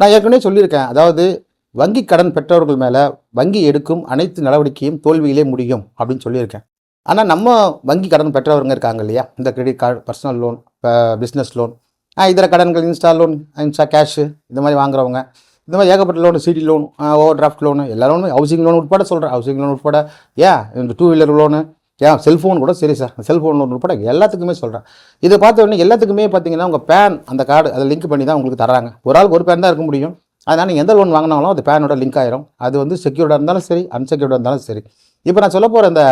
நான் ஏற்கனவே சொல்லியிருக்கேன். அதாவது வங்கி கடன் பெற்றவர்கள் மேலே வங்கி எடுக்கும் அனைத்து நடவடிக்கையும் தோல்வியிலே முடியும் அப்படின்னு சொல்லியிருக்கேன். ஆனால் நம்ம வங்கி கடன் பெற்றவருங்க இருக்காங்க இல்லையா? இந்த credit card personal loan business loan இதர கடன்கள் இன்ஸ்டா லோன் இன்ஸ்டா கேஷு இந்த மாதிரி வாங்குறவங்க இந்த மாதிரி ஏகப்பட்ட loan CD loan overdraft loan எல்லா லோனும் ஹவுசிங் லோன் உட்பட சொல்கிறேன் ஹவுசிங் லோன் உட்பட ஏன்? இந்த டூ வீலர் லோனு ஏன்? செல்ஃபோன் கூட சரி சார் செல்ஃபோன் லோன் உட்பட எல்லாத்துக்குமே சொல்கிறேன் இதை பார்த்த உடனே எல்லாத்துக்குமே பார்த்தீங்கன்னா உங்கள் பேன் அந்த கார்டு அதை லிங்க் பண்ணி தான் உங்களுக்கு தராங்க ஒரு ஆளுக்கு ஒரு பேன் தான் இருக்க முடியும். அதனால் நீங்கள் எந்த லோன் வாங்கினாலும் அது பேனோட லிங்க் ஆயிரும். அது வந்து செக்யூர்டாக இருந்தாலும் சரி அன்செக்யூர்டாக இருந்தாலும் சரி. இப்போ நான் சொல்ல போகிற அந்த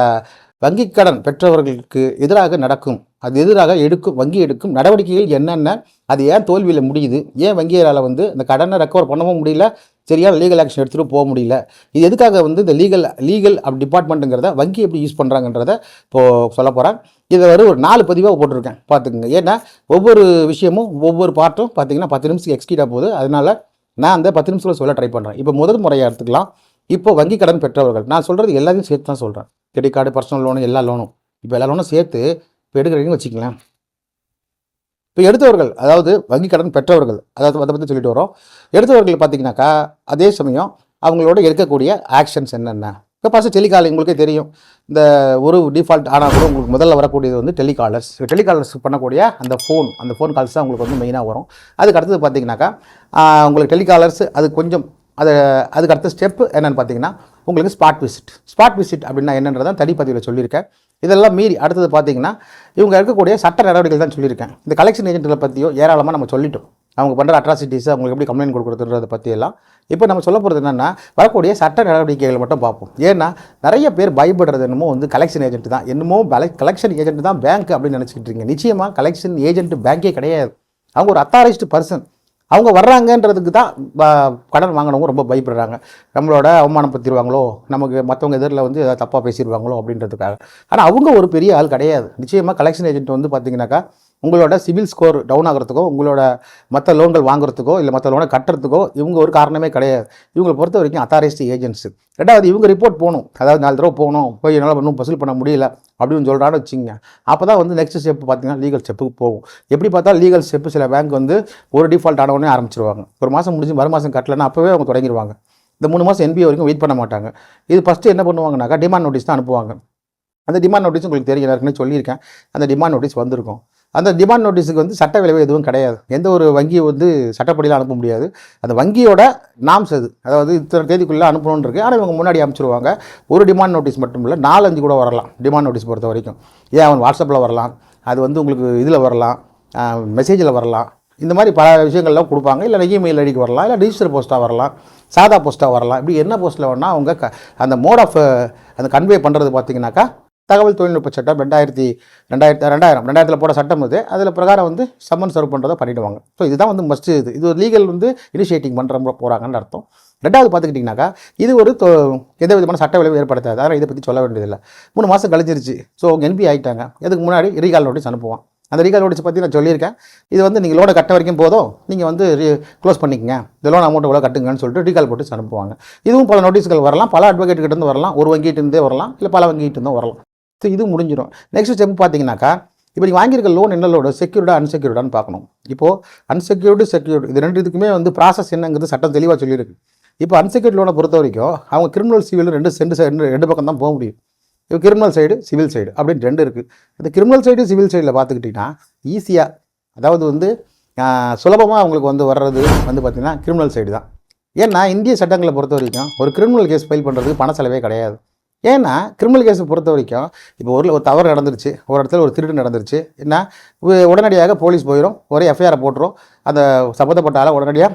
வங்கி கடன் பெற்றவர்களுக்கு எதிராக நடக்கும். அது எதிராக எடுக்கும் வங்கி எடுக்கும் நடவடிக்கைகள் என்னென்ன? அது ஏன் தோல்வியில் முடியுது? ஏன் வங்கியரால் வந்து இந்த கடனை ரெக்கவர் பண்ணவும் முடியல? சரியான லீகல் ஆக்ஷன் எடுத்துகிட்டு போக முடியல? இது எதுக்காக வந்து இந்த லீகல் லீகல் அப் டிபார்ட்மெண்ட்டுங்கிறத வங்கி எப்படி யூஸ் பண்ணுறாங்கன்றத இப்போது சொல்ல போகிறேன் இதை வந்து ஒரு நாலு பதிவாக போட்டிருக்கேன். பார்த்துக்குங்க. ஏன்னா ஒவ்வொரு விஷயமும் ஒவ்வொரு பார்ட்டும் பார்த்தீங்கன்னா பத்து நிமிஷத்துக்கு எக்ஸ்கீடாக போகுது. அதனால் நான் அந்த பத்து நிமிஷத்தில் சொல்ல ட்ரை பண்ணுறேன் இப்போ முதல் முறையாக எடுத்துக்கலாம். இப்போ வங்கி கடன் பெற்றவர்கள் நான் சொல்கிறது எல்லாத்தையும் சேர்த்து தான் சொல்கிறேன் கிரெடிட் கார்டு பர்சனல் லோனு எல்லா லோனும் இப்போ எல்லா லோனும் சேர்த்து இப்போ எடுக்கிறீங்கன்னு வச்சுக்கலாம் இப்போ எடுத்தவர்கள் அதாவது வங்கி கடன் பெற்றவர்கள் அதாவது அதை பற்றி சொல்லிட்டு வரோம் எடுத்தவர்கள் பார்த்தீங்கன்னாக்கா அதே சமயம் அவங்களோட எடுக்கக்கூடிய ஆக்ஷன்ஸ் என்னென்ன? இப்போ ஃபஸ்ட்டு டெலிகாலிங் உங்களுக்கே தெரியும். இந்த ஒரு டிஃபால்ட் ஆனால் கூட உங்களுக்கு முதல்ல வரக்கூடியது வந்து டெலிகாலர்ஸ் டெலிகாலர்ஸ் பண்ணக்கூடிய அந்த ஃபோன் அந்த ஃபோன் கால்ஸ் தான் உங்களுக்கு வந்து மெயினாக வரும். அதுக்கு அடுத்தது பார்த்தீங்கன்னாக்கா உங்களுக்கு டெலிகாலர்ஸ் அது கொஞ்சம் அது அதுக்கு அடுத்த ஸ்டெப்பு என்னென்னு பார்த்தீங்கன்னா உங்களுக்கு ஸ்பாட் விசிட் ஸ்பாட் விசிட் அப்படின்னா என்னன்றதான் தனிப்பதிவில் சொல்லியிருக்கேன். இதெல்லாம் மீறி அடுத்தது பார்த்தீங்கன்னா இவங்க இருக்கக்கூடிய சட்ட நடவடிக்கைகள் தான் சொல்லியிருக்கேன். இந்த கலெக்ஷன் ஏஜென்ட்களை பற்றியோ ஏராளமாக நம்ம சொல்லிட்டோம். அவங்க பண்ணுற அட்ராசிட்டிஸ் அவங்களுக்கு எப்படி கம்ப்ளைண்ட் கொடுக்குறதுன்றதை பற்றியெல்லாம் இப்போ நம்ம சொல்ல போகிறது என்னென்னா வரக்கூடிய சட்ட நடவடிக்கைகள் மட்டும் பார்ப்போம். ஏன்னா நிறைய பேர் பயப்படுறது என்னமோ வந்து கலெக்ஷன் ஏஜென்ட் தான். என்னமோ கலெக்ஷன் ஏஜென்ட் தான் பேங்க் அப்படின்னு நினச்சிக்கிட்டு இருக்கீங்க. நிச்சயமாக கலெக்ஷன் ஏஜென்ட் பேங்கே கிடையாது. அவங்க ஒரு அத்தாரைஸ்டு பர்சன் அவங்க வர்றாங்கன்றதுக்கு தான் கடன் வாங்கினவங்க ரொம்ப பயப்படுறாங்க. நம்மளோட அவமானப்படுத்திடுவாங்களோ நமக்கு மற்றவங்க எதிரில் வந்து ஏதாவது தப்பாக பேசிடுவாங்களோ அப்படின்றதுக்காக. ஆனால் அவங்க ஒரு பெரிய ஆள் கிடையாது. நிச்சயமாக கலெக்ஷன் ஏஜென்ட் வந்து பார்த்திங்கனாக்கா உங்களோட சிவில் ஸ்கோர் டவுன் ஆகிறதுக்கோ உங்களோட மற்ற லோன்கள் வாங்குறதுக்கோ இல்லை மற்ற லோனை கட்டுறதுக்கோ இவங்க ஒரு காரணமே கிடையாது. இவங்களை பொறுத்த வரைக்கும் அத்தாரிஸ்ட் ஏஜென்சி ரெண்டாவது இவங்க ரிப்போர்ட் போகணும். அதாவது நாலு தடவை போகணும். போய் என்னால் ஒன்றும் வசூல் பண்ண முடியல அப்படின்னு சொல்கிறான்னு வச்சுங்க அப்போ தான் வந்து நெக்ஸ்ட் ஸ்டெப் பார்த்தீங்கன்னா லீகல் ஸ்டெப்புக்கு போகும். எப்படி பார்த்தா லீகல் ஸ்டெப்பு சில பேங்க் வந்து ஒரு டிஃபால்ட் ஆனவொடனே ஆரம்பிச்சிருவாங்க. ஒரு மாதம் முடிஞ்சு மறு மாதம் கட்டலைன்னா அப்போவே அவங்க தொடங்கிடுவாங்க இந்த மூணு மாதம் என்பிஏ வரைக்கும் வெயிட் பண்ண மாட்டாங்க. இது ஃபஸ்ட்டு என்ன பண்ணுவாங்கனாக்கா டிமாண்ட் நோட்டீஸ் தான் அனுப்புவாங்க. அந்த டிமாண்ட் நோட்டீஸ் உங்களுக்கு தெரியும் ஏற்கனவே சொல்லியிருக்கேன். அந்த டிமாண்ட் நோட்டீஸ் வந்திருக்கும். அந்த டிமாண்ட் நோட்டீஸுக்கு வந்து சட்ட விளைவு எதுவும் கிடையாது. எந்த ஒரு வங்கியை வந்து சட்டப்படியில் அனுப்ப முடியாது. அந்த வங்கியோட நாம்ஸ் அது. அதாவது இத்தனை தேதிக்குள்ளே அனுப்பணும்னு இருக்கு. ஆனால் இவங்க முன்னாடி அனுப்பிச்சிருவாங்க. ஒரு டிமாண்ட் நோட்டீஸ் மட்டும் இல்லை நாலஞ்சு கூட வரலாம். டிமாண்ட் நோட்டீஸ் பொறுத்த வரைக்கும். ஏன் அவன் வாட்ஸ்அப்பில் வரலாம்? அது வந்து உங்களுக்கு இதில் வரலாம். மெசேஜில் வரலாம். இந்த மாதிரி பல விஷயங்கள்லாம் கொடுப்பாங்க. இல்லை இமெயில் ஐடிக்கு வரலாம். இல்லை டிஜிட்டல் போஸ்ட்டாக வரலாம். சாதா போஸ்ட்டாக வரலாம். இப்படி என்ன போஸ்ட்டில் வேணால் அவங்க க அந்த மோட் ஆஃப் அந்த கன்வே பண்ணுறது பார்த்தீங்கன்னாக்கா தகவல் தொழில்நுட்ப சட்டம் ரெண்டாயிரத்தி ரெண்டாயிரத்தி ரெண்டாயிரம் ரெண்டாயிரத்தில் போட சட்டம் இது அதில் பிரகாரம் வந்து சம்மன் சர்வ் பண்ணுறதை பண்ணிவிடுவாங்க ஸோ இதுதான் வந்து மஸ்ட் இது. இது ஒரு லீகல் வந்து இனிஷியேட்டிங் பண்ணுற போகிறாங்கன்னு அர்த்தம். ரெண்டாவது பார்த்துக்கிட்டிங்கனாக்கா இது ஒரு தொ- எந்த விதமான சட்ட விளைவு ஏற்படுத்தாது. அதனால் இதை பற்றி சொல்ல வேண்டியதில்லை. மூணு மாதம் கழிஞ்சிருச்சு. ஸோ அவங்க என்பி ஆகிட்டாங்க இதுக்கு முன்னாடி ரீகால் நோட்டீஸ் அனுப்புவான். அந்த ரீகால் நோட்டீஸ் பற்றி நான் சொல்லியிருக்கேன். இது வந்து நீங்கள் லோனை கட்ட வரைக்கும் போதும் நீங்கள் வந்து க்ளோஸ் பண்ணிக்கங்க. இந்த லோன் அமௌண்ட் எவ்வளோ கட்டுங்கன்னு சொல்லிட்டு ரீகால் நோட்டீஸ் அனுப்புவாங்க. இதுவும் பல நோட்டீஸ்கள் வரலாம். பல அட்வொகேட்டுக்கிட்டேருந்து வரலாம். ஒரு வங்கிகிட்டேருந்தே வரலாம். இல்லை பல வங்கிகிட்டேருந்தும் வரலாம். ஸோ இது முடிஞ்சிடும். நெக்ஸ்ட் ஸ்டெப் பார்த்தீங்கன்னாக்கா இப்போ நீங்கள் வாங்கியிருக்க லோன் என்ன லோடு செக்யூர்டா அன்செக்யூர்டான்னு பார்க்கணும். இப்போது அன்செக்யூர்டு செக்யூர்டு இது ரெண்டு இதுக்குமே வந்து ப்ராசஸ் என்னங்கிறது சட்டம் தெளிவாக சொல்லியிருக்கு. இப்போ அன்செக்யூர்ட் லோனை பொறுத்த வரைக்கும் அவங்க கிரிமினல் சிவில் ரெண்டு ரெண்டு சைடு ரெண்டு ரெண்டு பக்கம் தான் போக முடியும். இப்போ கிரிமினல் சைடு சிவில் சைடு அப்படின்னு ரெண்டு இருக்குது இந்த கிரிமினல் சைடு சிவில் சைடில் பார்த்துக்கிட்டிங்கன்னா ஈஸியாக அதாவது வந்து சுலபமாக அவங்களுக்கு வந்து வர்றது வந்து பார்த்திங்கன்னா கிரிமினல் சைடு தான். ஏன்னா இந்திய சட்டங்களை பொறுத்த வரைக்கும் ஒரு கிரிமினல் கேஸ் ஃபைல் பண்ணுறதுக்கு பண செலவே கிடையாது. ஏன்னா கிரிமினல் கேஸை பொறுத்த வரைக்கும் இப்போ ஒரு ஒரு தவறு நடந்துருச்சு ஒரு இடத்துல ஒரு திருட்டு நடந்துருச்சு என்ன உடனடியாக போலீஸ் போயிடும் ஒரே எஃப்ஐஆரை போட்டுரும் அந்த சம்மந்தப்பட்ட ஆளை உடனடியாக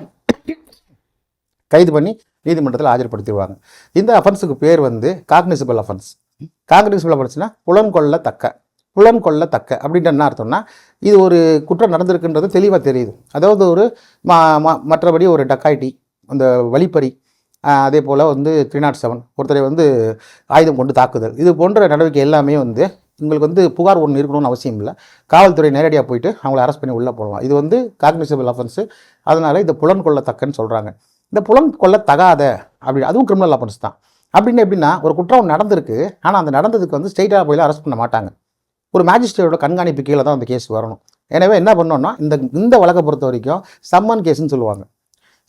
கைது பண்ணி நீதிமன்றத்தில் ஆஜர்படுத்திடுவாங்க. இந்த அஃபென்ஸுக்கு பேர் வந்து காக்னிசிபிள் அஃபென்ஸ் காக்னிசிபிள் அஃபென்ஸ்னால் புலன் கொள்ளத்தக்க புலன் கொள்ளத்தக்க அப்படின்ட்டு என்ன அர்த்தம்னா இது ஒரு குற்றம் நடந்திருக்குன்றது தெளிவாக தெரியுது. அதாவது ஒரு ம- மற்றபடி ஒரு டக்காய்டி அந்த வழிப்பறி அதே போல் வந்து த்ரீ நாட் செவன் ஒருத்தரை வந்து ஆயுதம் கொண்டு தாக்குதல். இது போன்ற நடவடிக்கை எல்லாமே வந்து உங்களுக்கு வந்து புகார் ஒன்று இருக்கணும்னு அவசியம் இல்லை. காவல்துறை நேரடியாக போயிட்டு அவங்கள அரெஸ்ட் பண்ணி உள்ளே போடலாம். இது வந்து காக்னிசபிள் அஃபென்ஸு அதனால் இந்த புலன் கொள்ளத்தக்கன்னு சொல்கிறாங்க இந்த புலன் கொள்ளத்தகாத அப்படி அதுவும் கிரிமினல் அஃபென்ஸ் தான். அப்படின்னு எப்படின்னா ஒரு குற்றம் நடந்திருக்கு. ஆனால் அந்த நடந்ததுக்கு வந்து ஸ்டேட்டாக போய் அரெஸ்ட் பண்ண மாட்டாங்க. ஒரு மேஜிஸ்ட்ரேட்டோட கண்காணிப்பு கீழே தான் அந்த கேஸ் வரணும். எனவே என்ன பண்ணோன்னா இந்த இந்த வழக்கை பொறுத்த வரைக்கும் சம்மன் கேஸ்ன்னு சொல்லுவாங்க.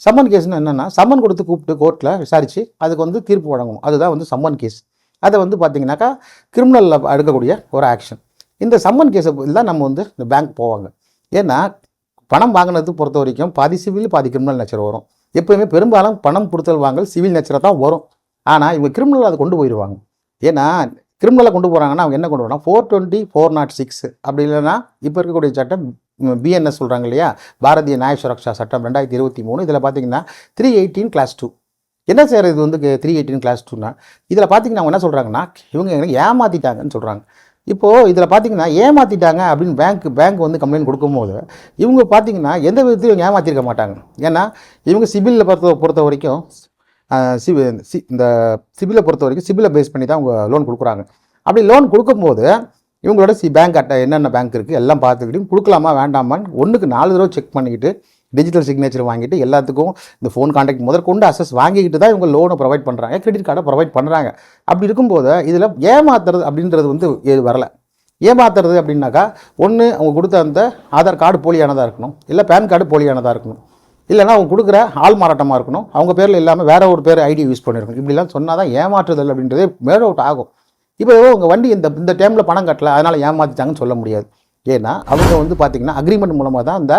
சம்மன் கேஸ்னு என்னென்னா சம்மன் கொடுத்து கூப்பிட்டு கோர்ட்டில் விசாரித்து அதுக்கு வந்து தீர்ப்பு வழங்கணும். அதுதான் வந்து சம்மன் கேஸ். அதை வந்து பார்த்தீங்கன்னாக்கா கிரிமினலில் எடுக்கக்கூடிய ஒரு ஆக்ஷன் இந்த சம்மன் கேஸை தான் நம்ம வந்து இந்த பேங்க் போவாங்க. ஏன்னா பணம் வாங்கினது பொறுத்த வரைக்கும் பாதி சிவில் பாதி கிரிமினல் நேச்சர் வரும். எப்போயுமே பெரும்பாலும் பணம் கொடுத்தல் வாங்கல் சிவில் நேச்சரை தான் வரும். ஆனால் இவங்க கிரிமினல் அதை கொண்டு போயிடுவாங்க ஏன்னா கிரிமினலை கொண்டு போகிறாங்கன்னா அவங்க என்ன கொண்டு போகிறாங்க four twenty four nought six அப்படி இல்லைன்னா இப்போ இருக்கக்கூடிய சட்டம் பிஎன்எஸ் சொல்கிறாங்க இல்லையா? பாரதிய நியாய சுரக்ஷா சட்டம் ரெண்டாயிரத்தி இருபத்தி மூணு. இதில் பார்த்தீங்கன்னா த்ரீ எயிட்டீன் கிளாஸ் டூ என்ன சார் இது வந்து த்ரீ எயிட்டீன் கிளாஸ் டூனா இதில் பார்த்தீங்கன்னா அவங்க என்ன சொல்கிறாங்கன்னா இவங்க எனக்கு ஏமாற்றிட்டாங்கன்னு சொல்கிறாங்க இப்போது இதில் பார்த்தீங்கன்னா ஏமாற்றிட்டாங்க அப்படின்னு பேங்க் பேங்க் வந்து கம்ப்ளைண்ட் கொடுக்கும்போது இவங்க பார்த்தீங்கன்னா எந்த விதத்திலும் இவங்க ஏமாற்றிருக்க மாட்டாங்க. ஏன்னா இவங்க சிபிலில் பொறுத்த பொறுத்த வரைக்கும் சிபி சி இந்த சிபிலை பொறுத்த வரைக்கும் சிபிலை பேஸ் பண்ணி தான் அவங்க லோன் கொடுக்குறாங்க. அப்படி லோன் கொடுக்கும்போது இவங்களோட சி பேங்க் அட்டை என்னென்ன பேங்க் இருக்குது எல்லாம் பார்த்துக்கிட்டு கொடுக்கலாமா வேண்டாமான்னு ஒன்றுக்கு நாலு தடவை செக் பண்ணிக்கிட்டு டிஜிட்டல் சிக்னேச்சர் வாங்கிட்டு எல்லாத்துக்கும் இந்த ஃபோன் கான்டாக்ட் முதற்கொண்டு அசஸ் வாங்கிக்கிட்டு தான் இவங்க லோனை ப்ரொவைட் பண்ணுறாங்க கிரெடிட் கார்டை ப்ரொவைட் பண்ணுறாங்க அப்படி இருக்கும்போது இதில் ஏமாத்துறது அப்படின்றது வந்து இது வரல. ஏமாத்துறது அப்படின்னாக்கா ஒன்று அவங்க கொடுத்த அந்த ஆதார் கார்டு போலியானதாக இருக்கணும் இல்லை பேன் கார்டு போலியானதாக இருக்கணும். இல்லைன்னா அவங்க கொடுக்குற ஆள் மாறாட்டமாக இருக்கணும் அவங்க பேரில் இல்லாமல் வேற ஒரு பேர் ஐடி யூஸ் பண்ணியிருக்கணும் இப்படிலாம் சொன்னால் தான் ஏமாற்றுதல் அப்படின்றதே மேட் அவுட் ஆகும். இப்போ உங்கள் வண்டி இந்த இந்த டைமில் பணம் கட்டலை அதனால் ஏமாற்றிட்டாங்கன்னு சொல்ல முடியாது. ஏன்னா அவங்க வந்து பார்த்திங்கன்னா அக்ரிமெண்ட் மூலமாக தான் அந்த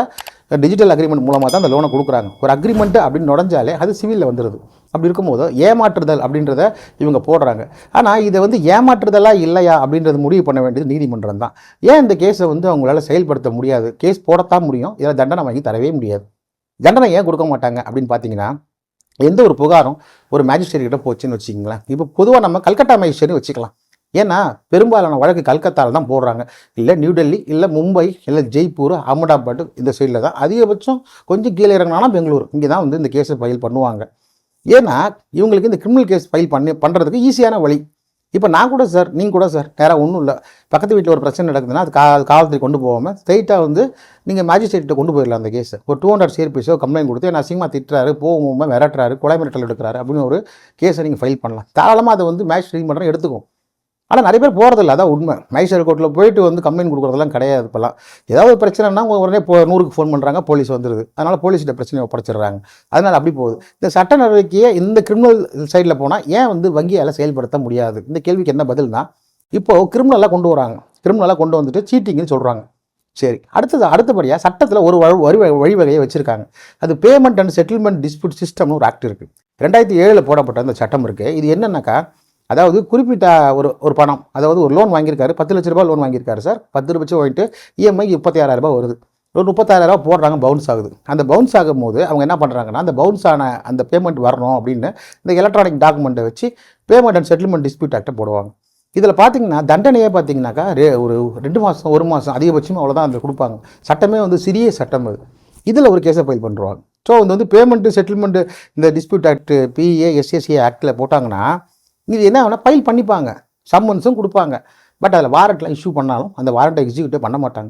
டிஜிட்டல் அக்ரிமெண்ட் மூலமாக தான் அந்த லோனை கொடுக்குறாங்க. ஒரு அக்ரிமெண்ட் அப்படின்னு நுழைஞ்சாலே அது சிவிலில் வந்துடுது அப்படி இருக்கும்போது ஏமாற்றுதல் அப்படின்றத இவங்க போடுறாங்க. ஆனால் இதை வந்து ஏமாற்றுதலாக இல்லையா அப்படின்றது முடிவு பண்ண வேண்டியது நீதிமன்றம் தான். ஏன் இந்த கேஸை வந்து அவங்களால செயல்படுத்த முடியாது? கேஸ் போடத்தான் முடியும். இதில் தண்டனை வாங்கி தரவே முடியாது. தண்டனை ஏன் கொடுக்க மாட்டாங்க அப்படின்னு பார்த்தீங்கன்னா எந்த ஒரு புகாரும் ஒரு மேஜிஸ்ட்ரேட் கிட்ட போச்சுன்னு வச்சுக்கிங்களேன். இப்போ பொதுவாக நம்ம கல்கட்டா மேஜிஸ்ட்ரேட் வச்சுக்கலாம். ஏன்னா பெரும்பாலான வழக்கு கல்கத்தாவில் தான் போடுறாங்க. இல்லை நியூ டெல்லி இல்லை மும்பை இல்லை ஜெய்ப்பூர் அகமதாபாத் இந்த சைடில் தான். அதிகபட்சம் கொஞ்சம் கீழே இறங்கினா பெங்களூர். இங்கே தான் வந்து இந்த கேஸை ஃபைல் பண்ணுவாங்க. ஏன்னா இவங்களுக்கு இந்த கிரிமினல் கேஸ் ஃபைல் பண்ணி பண்ணுறதுக்கு ஈஸியான வழி. இப்போ நான் கூட சார் நீங்கள் கூட சார் நேராக ஒன்றும் இல்லை. பக்கத்து வீட்டில் ஒரு பிரச்சனை நடக்குதுன்னா அது கா காவல்துறை கொண்டு போகாமல் ஸ்ட்ரைட்டாக வந்து நீங்கள் மேஜிஸ்ட்ரேட்டை கொண்டு போயிடலாம் அந்த கேஸை ஒரு டூ ஹண்ட்ரட் சிஆர்பிஸோ கம்ப்ளைண்ட் கொடுத்து என்ன சிங்கமாக திட்டுறாரு போகும்போது மிரட்டுறாரு கொலை மிரட்டல் எடுக்கிறாரு அப்படின்னு ஒரு கேஸை நீங்கள் ஃபைல் பண்ணலாம். தாராளமாக அதை வந்து மேஜிஸ்ட்ரேட் பண்ணுறேன் எடுத்துக்கும் ஆனால் நிறைய பேர் போகிறதில்ல அதான் உண்மை. மைசூர் கோர்ட்டில் போயிட்டு வந்து கம்ப்ளைண்ட் கொடுக்குறதெல்லாம் கிடையாது இப்போலாம் ஏதாவது ஒரு பிரச்சனைனா உடனே போ நூறுக்கு ஃபோன் பண்ணுறாங்க போலீஸ் வந்துடுது அதனால் போலீஸ்கிட்ட பிரச்சனையை ஒப்படைச்சிடுறாங்க. அதனால் அப்படி போகுது. இந்த சட்ட நடவடிக்கையை இந்த கிரிமினல் சைடில் போனால் ஏன் வந்து வங்கியால் செயல்படுத்த முடியாது? இந்த கேள்விக்கு என்ன பதில்னா இப்போது கிரிமினலாக கொண்டு வராங்க. கிரிமினலாக கொண்டு வந்துட்டு சீட்டிங்னு சொல்கிறாங்க சரி. அடுத்தது அடுத்தபடியாக சட்டத்தில் ஒரு வழி வழி வழிவகையை வச்சுருக்காங்க. அது பேமெண்ட் அண்ட் செட்டில்மெண்ட் டிஸ்பியூட் சிஸ்டம்னு ஒரு ஆக்ட் இருக்குது ரெண்டாயிரத்தி ஏழில் போடப்பட்ட அந்த சட்டம் இருக்குது இது என்னென்னாக்கா அதாவது குறிப்பிட்ட ஒரு ஒரு பணம் அதாவது ஒரு லோன் வாங்கியிருக்காரு பத்து லட்ச ரூபாய் லோன் வாங்கியிருக்காரு சார். பத்து லட்சம் வாங்கிட்டு இஎம்ஐ முப்பத்தி ஆறாயிரம் ரூபாய் வருது. ஒரு முப்பத்தாயிரம் ரூபாய் போடுறாங்க பவுன்ஸ் ஆகுது. அந்த பவுன்ஸ் ஆகும்போது அவங்க என்ன பண்ணுறாங்கன்னா அந்த பவுன்ஸ் ஆன அந்த பேமெண்ட் வரணும் அப்படின்னு இந்த எலக்ட்ரானிக் டாக்குமெண்ட்டை வச்சு பேமெண்ட் அண்ட் செட்டில்மெண்ட் டிஸ்பியூட் ஆக்டை போடுவாங்க. இதில் பார்த்தீங்கன்னா தண்டனையே பார்த்தீங்கன்னாக்கா ரே ஒரு ரெண்டு மாதம் ஒரு மாதம் அதிகபட்சம் அவ்வளோதான் அந்த கொடுப்பாங்க. சட்டமே வந்து சிறிய சட்டம் அது. இதில் ஒரு கேஸை ஃபைல் பண்ணுறாங்க ஸோ வந்து வந்து பேமெண்ட்டு செட்டில்மெண்ட்டு இந்த டிஸ்பியூட் ஆக்ட் பிஏ எஸ்எஸ்ஏ ஆக்டில் போட்டாங்கன்னா இது என்ன ஆகுனா ஃபைல் பண்ணிப்பாங்க. சம்மன்ஸும் கொடுப்பாங்க. பட் அதில் வாரண்ட்லாம் இஷ்யூ பண்ணாலும் அந்த வாரண்ட்டை எக்ஸிக்யூட்டிவ் பண்ண மாட்டாங்க.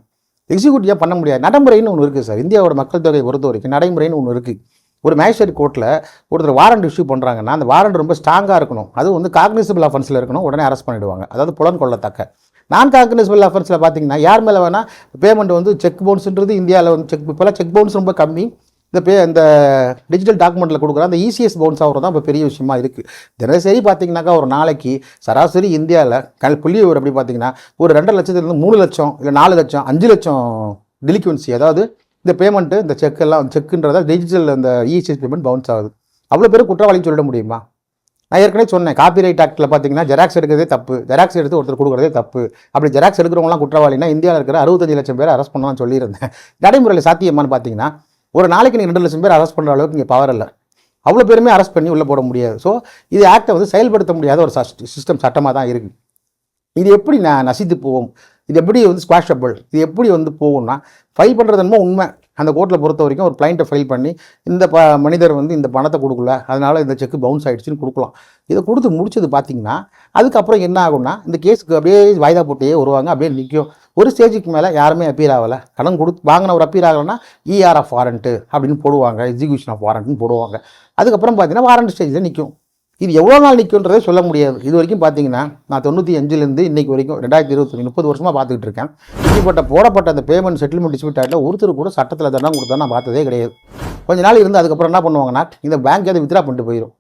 எக்ஸிக்யூட்டிவாக பண்ண முடியாது? நடைமுறைன்னு ஒன்று இருக்குது சார் இந்தியாவோட மக்கள் தொகையை பொறுத்த வரைக்கும் நடைமுறைன்னு ஒன்று இருக்குது ஒரு மேஜிஸ்ட்ரேட் கோர்ட்டில் ஒருத்தர் வாரண்ட் இஷ்யூ பண்ணுறாங்கன்னா அந்த வாரண்ட் ரொம்ப ஸ்ட்ராங்காக இருக்கணும். அது வந்து காக்னிசபிள் அஃபென்ஸில் இருக்கணும். உடனே அரெஸ்ட் பண்ணிடுவாங்க. அதாவது புலன் கொள்ளத்தக்க. நான் காக்னிசபிள் அஃபென்ஸில் பார்த்தீங்கன்னா யார் மேலே வேணால் பேமெண்ட் வந்து செக் பவுன்ஸுன்றது இந்தியாவில் வந்து செக் இப்போலாம் செக் பவுன்ஸ் ரொம்ப கம்மி. இந்த பே இந்த டிஜிட்டல் டாக்குமெண்ட்டில் கொடுக்குற அந்த இசிஎஸ் பவுன்ஸ் ஆகிறது தான் இப்போ பெரிய விஷயமா இருக்குது தினசரி பார்த்தீங்கன்னாக்கா ஒரு நாளைக்கு சராசரி இந்தியாவில் கல் புள்ளி ஒரு எப்படி பார்த்தீங்கன்னா ஒரு ரெண்டரை லட்சத்துலேருந்து மூணு லட்சம் இல்லை நாலு லட்சம் அஞ்சு லட்சம் டெலிக்வன்சி அதாவது இந்த பேமெண்ட்டு இந்த செக் எல்லாம் செக்குன்றத டிஜிட்டல் அந்த இசிஎஸ் பேமெண்ட் பவுன்ஸ் ஆகுது. அவ்வளோ பேர் குற்றவாளின்னு சொல்லிட முடியுமா? நான் ஏற்கனவே சொன்னேன் காப்பிரைட் ஆக்டில் பார்த்தீங்கன்னா ஜெராக்ஸ் எடுக்கிறதே தப்பு ஜெராக்ஸ் எடுத்து ஒருத்தர் கொடுக்குறதே தப்பு. அப்படி ஜெராக்ஸ் எடுக்கிறவங்களாம் குற்றவாளினா இந்தியாவில் இருக்கிற அறுபத்தஞ்சு லட்சம் பேர் அரெஸ்ட் பண்ணலாம்னு சொல்லியிருந்தேன். நடைமுறையில் சாத்தியமானு பார்த்தீங்கன்னா ஒரு நாளைக்கு நீங்கள் ரெண்டு லட்சம் பேர் அரெஸ்ட் பண்ணுற அளவுக்கு இங்கே பவர் இல்லை. அவ்வளோ பேருமே அரெஸ்ட் பண்ணி உள்ளே போட முடியாது. ஸோ இது ஆக்டை வந்து செயல்படுத்த முடியாத ஒரு சிஸ்டம் சட்டமாக தான் இருக்குது இது எப்படி நான் நசித்து போவோம் இது எப்படி வந்து ஸ்குவாஷபிள் இது எப்படி வந்து போகும்னா ஃபைல் பண்ணுறது என்னமோ உண்மை. அந்த கோர்ட்டில் பொறுத்த வரைக்கும் ஒரு பிளைண்ட்டை ஃபைல் பண்ணி இந்த ப மனிதர் வந்து இந்த பணத்தை கொடுக்கல அதனால் இந்த செக் பவுன்ஸ் ஆகிடுச்சின்னு கொடுக்கலாம். இதை கொடுத்து முடிச்சது பார்த்தீங்கன்னா அதுக்கப்புறம் என்ன ஆகும்னா இந்த கேஸுக்கு அப்படியே வாய்தா போட்டே வருவாங்க அப்படியே நிற்கும் ஒரு ஸ்டேஜுக்கு மேலே யாருமே அப்பீல் ஆகலை. கடன் கொடுத்து வாங்கின ஒரு அப்பீல் ஆகலைன்னா இஆர் ஆஃப் வாரண்ட்டு அப்படின்னு போடுவாங்க எக்ஸிக்யூஷன் ஆஃப் வாரண்ட்னு போடுவாங்க. அதுக்கப்புறம் பார்த்தீங்கன்னா வாரண்ட் ஸ்டேஜில் நிற்கும் இது எவ்வளோ நாள் நிற்குன்றதே சொல்ல முடியாது. இது வரைக்கும் பார்த்தீங்கன்னா நான் தொண்ணூற்றி அஞ்சுலேருந்து இன்னைக்கு வரைக்கும் ரெண்டாயிரத்தி இருபத்தி முப்பது வருஷமாக பார்த்துக்கிட்டு இருக்கேன். இப்படிப்பட்ட போடப்பட்ட அந்த பேமெண்ட் செட்டில்மெண்ட் டிஸ்பியூட் ஆகிட்ட ஒருத்தர் கூட சட்டத்தில் தண்டனை கொடுத்தா நான் பார்த்ததே கிடையாது. கொஞ்ச நாள் இருந்து அதுக்கப்புறம் என்ன பண்ணுவாங்கன்னா இந்த பேங்க் அதை வித்ரா பண்ணிட்டு போயிடும்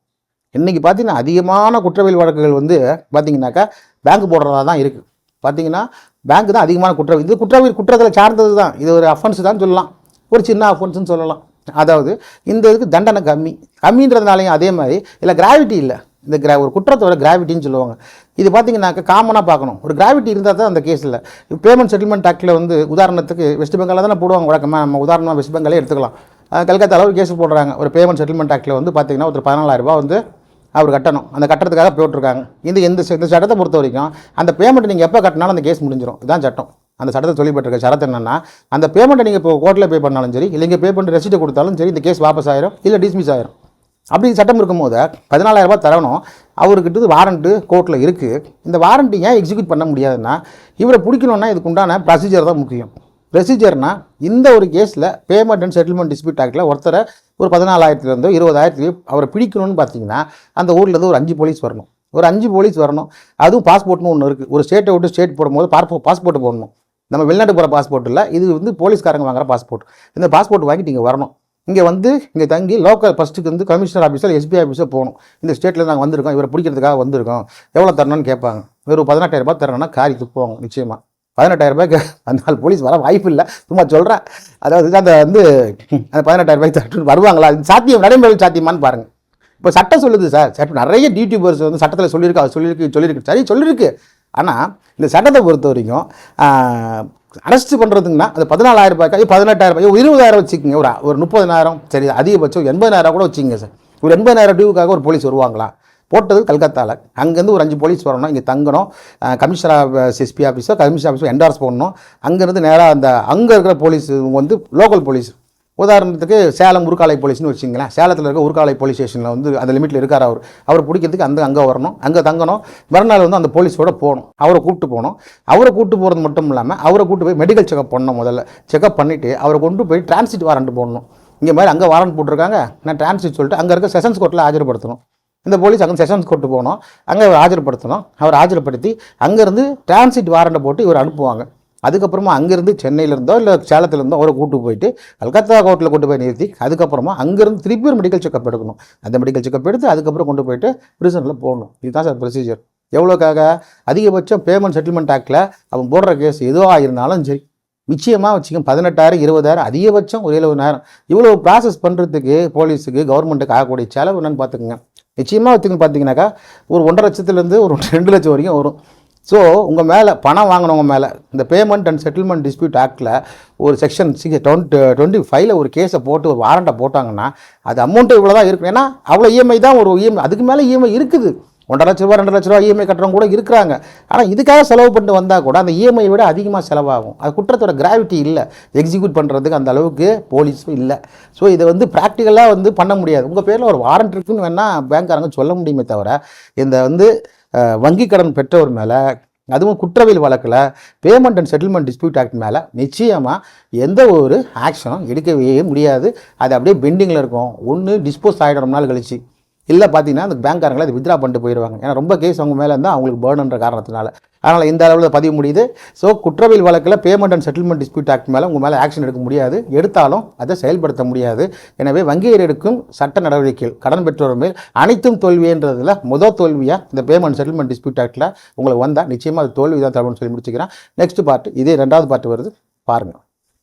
இன்றைக்கி பார்த்தீங்கன்னா அதிகமான குற்றவியல் வழக்குகள் வந்து பார்த்தீங்கன்னாக்கா பேங்க் போடுறதா தான் இருக்குது பார்த்தீங்கன்னா பேங்க் தான் அதிகமான குற்றவியல். இது குற்றவியல் குற்றத்தில் சார்ந்தது தான் இது ஒரு அஃபென்ஸ் தான் சொல்லலாம். ஒரு சின்ன அஃபென்ஸ்னு சொல்லலாம். அதாவது இந்த இதுக்கு தண்டனை கம்மி. கம்மின்றதுனாலையும் அதே மாதிரி இல்லை கிராவிட்டி இல்லை. இந்த கிரா ஒரு குற்றத்தோட கிராவிட்டின்னு சொல்லுவாங்க. இது பார்த்தீங்கன்னாக்கா காமனாக பார்க்கணும். ஒரு கிராவிட்டி இருந்தால் தான் அந்த கேஸில் பேமெண்ட் செட்டில்மெண்ட் ஆக்டில் வந்து உதாரணத்துக்கு வெஸ்ட் பெங்காலில் தானே போடுவாங்க. வழக்கமாக நம்ம உதாரணமாக வெஸ்ட் பெங்காலே எடுத்துக்கலாம். கல்கத்தாவில் ஒரு கேஸ் போடுறாங்க. ஒரு பேமெண்ட் செட்டில்மெண்ட் ஆக்டில் வந்து பார்த்தீங்கன்னா ஒரு பதினாலாயிரம் ரூபா வந்து அவர் கட்டணும். அந்த கட்டுறதுக்காக போட்டிருக்காங்க இந்த எந்த இந்த சட்டத்தை பொறுத்த வரைக்கும் அந்த பேமெண்ட் நீங்கள் எப்போ கட்டினாலும் அந்த கேஸ் முடிஞ்சிடும் இதுதான் சட்டம். அந்த சட்டத்தை சொல்லிப்பட்டிருக்க சரத்து என்னன்னா அந்த பேமெண்ட்டை நீங்கள் இப்போ கோர்ட்டில் பே பண்ணாலும் சரி இல்லை இங்கே பே பண்ணி ரெசிப்ட்டை கொடுத்தாலும் சரி இந்த கேஸ் வாபஸ் ஆயிரும் இல்லை டிஸ்மிஸ் ஆயிரும். அப்படி சட்டம் இருக்கும்போது பதினாலாயிரம் ரூபாய் தரணும். அவர்கிட்ட வாரண்ட்டு கோர்ட்டில் இருக்குது இந்த வாரண்ட்டு ஏன் எக்ஸிக்யூட் பண்ண முடியாதுன்னா இவரை பிடிக்கணுன்னா இதுக்கு உண்டான ப்ரொசீஜர் தான் முக்கியம். ப்ரொசீஜர்னால் இந்த ஒரு கேஸில் பேமெண்ட் அண்ட் செட்டில்மெண்ட் டிஸ்பியூட் ஆக்டில் ஒருத்தரை ஒரு பதினாலாயிரத்துலேருந்தோ இருபதாயிரத்துலேயோ அவரை பிடிக்கணும்னு பார்த்தீங்கன்னா அந்த ஊர்லேருந்து ஒரு அஞ்சு போலீஸ் வரணும். ஒரு அஞ்சு போலீஸ் வரணும். அதுவும் பாஸ்போர்ட்னு ஒன்று இருக்குது ஒரு ஸ்டேட்டை விட்டு ஸ்டேட் போடும்போது பார்ப்போ பாஸ்போர்ட் போடணும். நம்ம வெளிநாட்டு போகிற பாஸ்போர்ட் இல்லை இது வந்து போலீஸ்காரங்க வாங்குற பாஸ்போர்ட் இந்த பாஸ்போர்ட் வாங்கிட்டு இங்கே வரணும். இங்கே வந்து இங்கே தங்கி லோக்கல் ஃபஸ்ட்டுக்கு வந்து கமிஷனர் ஆஃபீஸில் எஸ்பி ஆஃபீஸில் போகணும். இந்த ஸ்டேட்டில் நாங்கள் வந்திருக்கோம். இவரை பிடிக்கிறதுக்காக வந்திருக்கோம். எவ்வளோ தரணும்னு கேட்பாங்க. வெறும் பதினெட்டாயிரம் ரூபாய் தரணும்னா காரி துப்புவாங்க நிச்சயமாக பதினெட்டாயிரம் ரூபாய்க்கு அந்த நாள் போலீஸ் வர வாய்ப்பு இல்லை. சும்மா சொல்கிறேன் அதாவது அந்த வந்து அந்த பதினெட்டாயிரம் ரூபாய் தட்டு வருவாங்களா? சாத்தியம் நடைமுறை சாத்தியமான்னு பாருங்கள் இப்போ சட்டம் சொல்லுது சார். சட்டம் நிறைய டியூடியூபர்ஸ் வந்து சட்டத்தில் சொல்லியிருக்கு அது சொல்லியிருக்கு சொல்லியிருக்கு. சரி சொல்லியிருக்கு. ஆனால் இந்த சட்டத்தை பொறுத்த வரைக்கும் அரெஸ்ட் பண்ணுறதுங்கன்னா அது பதினாலாயிரம் ரூபாய்க்கு பதினெட்டாயிரம் ரூபாய் ஒரு இருபதாயிரம் வச்சுக்கோங்க. ஒரு ஒரு முப்பதினாயிரம் சரி அதிகபட்சம் எண்பதாயிரம் கூட வச்சுக்கோங்க சார். ஒரு எண்பதாயிரம் டியூவுக்காக ஒரு போலீஸ் வருவாங்களா? போட்டது கல்கத்தாவில் அங்கேருந்து ஒரு அஞ்சு போலீஸ் வரணும் இங்கே தங்கணும். கமிஷனர் எஸ்பி ஆஃபீஸோ கமிஷனர் ஆஃபீஸோ என்டார்ஸ் பண்ணணும் அங்கேருந்து நேராக அந்த அங்கே இருக்கிற போலீஸ் இவங்க வந்து லோக்கல் போலீஸ் உதாரணத்துக்கு சேலம் உருக்காலை போலீஸ்னு வச்சிங்களேன் சேலத்தில் இருக்க உருக்காலை போலீஸ் ஸ்டேஷனில் வந்து அந்த லிமிட்டில் இருக்கார் அவர். அவர் பிடிக்கிறதுக்கு அந்த அங்கே வரணும் அங்கே தங்கணும். மறுநாள் வந்து அந்த போலீஸோட போகணும். அவரை கூப்பிட்டு போகணும். அவரை கூப்பிட்டு போகிறது மட்டும் இல்லாமல் அவரை கூப்பிட்டு போய் மெடிக்கல் செக்அப் பண்ணணும் முதல்ல. செக்அப் பண்ணிவிட்டு அவரை கொண்டு போய் டிரான்சிட் வாரண்ட் போடணும். இங்கே மாதிரி அங்கே வாரண்ட் போட்டிருக்காங்க. நான் டிரான்சிட் சொல்லிட்டு அங்கே இருக்க செஷன்ஸ் கோர்ட்டில் ஆஜர்படுத்தணும். இந்த போலீஸ் அங்கே செஷன்ஸ் கோர்ட்டு போகணும். அங்கே அவர் ஆஜர்படுத்தணும். அவர் ஆஜர்படுத்தி அங்கேருந்து டிரான்சிட் வாரண்டை போட்டு இவர் அனுப்புவாங்க. அதுக்கப்புறமா அங்கேருந்து சென்னையிலேருந்தோ இல்லை சேலத்துலேருந்தோ அவரை கூட்டு போயிட்டு கல்கத்தா கோர்ட்டில் கொண்டு போய் நிறுத்தி அதுக்கப்புறமா அங்கேருந்து திருப்பி ஒரு மெடிக்கல் செக்கப் எடுக்கணும். அந்த மெடிக்கல் செக்கப் எடுத்து அதுக்கப்புறம் கொண்டு போயிட்டு பிரிசனில் போடணும். இதுதான் சார் ப்ரொசீஜர் எவ்வளோக்காக அதிகபட்சம் பேமெண்ட் செட்டில்மெண்ட் ஆக்டில் அவன் போடுற கேஸ் எதுவாக இருந்தாலும் சரி. நிச்சயமாக வச்சுக்க பதினெட்டாயிரம் இருபதாயிரம் அதிகபட்சம் ஒரு நேரம் இவ்வளோ ப்ராசஸ் பண்ணுறதுக்கு போலீஸுக்கு கவர்மெண்ட்டுக்கு ஆகக்கூடிய செலவு என்னென்னு பார்த்துக்குங்க. நிச்சயமாக வச்சுக்கணும் பார்த்தீங்கன்னாக்கா ஒரு ஒன்றரை லட்சத்துலேருந்து ஒரு ரெண்டு லட்சம் வரைக்கும் வரும். ஸோ உங்கள் மேலே பணம் வாங்கினவங்க மேலே இந்த பேமெண்ட் அண்ட் செட்டில்மெண்ட் டிஸ்பியூட் ஆக்டில் ஒரு செக்ஷன் சிக்ஸ் டுவெண்ட்டி டுவெண்ட்டி ஃபைவ்ல ஒரு கேஸை போட்டு ஒரு வாரண்ட்டை போட்டாங்கன்னா அது அமௌண்ட்டு இவ்வளோ தான் இருக்கும் ஏன்னா அவ்வளோ இஎம்ஐ தான் ஒரு இஎம்ஐ அதுக்கு மேலே இஎம்ஐ இருக்குது. ஒன்றரை லட்ச ரூபா ரெண்டு லட்ச ரூபா இஎம்ஐ கட்டுறவங்க கூட இருக்கிறாங்க. ஆனால் இதுக்காக செலவு பண்ணிட்டு வந்தால் கூட அந்த இஎம்ஐ விட அதிகமாக செலவாகும். அது குற்றத்தோட கிராவிட்டி இல்லை. எக்ஸிக்யூட் பண்ணுறதுக்கு அந்த அளவுக்கு போலீஸும் இல்லை. ஸோ இதை வந்து ப்ராக்டிக்கலாக வந்து பண்ண முடியாது. உங்கள் பேரில் ஒரு வாரண்ட் இருக்குன்னு வேணால் பேங்க்காரங்க சொல்ல முடியுமே தவிர இந்த வந்து வங்கி கடன் பெற்றவர் மேலே அதுவும் குற்றவியல் வழக்கில் payment and settlement dispute act மேலே நிச்சயமாக எந்த ஒரு ஆக்ஷனும் எடுக்கவே முடியாது. அது அப்படியே பெண்டிங்கில் இருக்கும். ஒன்று டிஸ்போஸ் ஆகிடும் ரொம்ப நாள் கழிச்சு. இல்லை பார்த்தீங்கன்னா அந்த பேங்க்காரங்களை அது வித்ரா பண்ணிட்டு போயிடுவாங்க. ஏன்னா ரொம்ப கேஸ் அவங்க மேலே இருந்தால் அவங்களுக்கு பேர்னுன்ற காரணத்தினால. அதனால் இந்த அளவில் பதிவு முடியுது. ஸோ குற்றவியல் வழக்கில் payment and settlement dispute act மேலே உங்கள் மேலே ஆக்ஷன் எடுக்க முடியாது. எடுத்தாலும் அதை செயல்படுத்த முடியாது. எனவே வங்கியர் எடுக்கும் சட்ட நடவடிக்கைகள் கடன் பெற்றோர் மேல் அனைத்தும் தோல்வின்றதில் முதல் தோல்வியாக இந்த பேமெண்ட் செட்டில்மெண்ட் டிஸ்பியூட் ஆக்டில் உங்களுக்கு வந்தால் நிச்சயமாக அது தோல்வி தான் தரும்னு சொல்லி முடிச்சுக்கிறேன். நெக்ஸ்ட் பார்ட் இதே ரெண்டாவது பார்ட் வருது. பாருங்கள்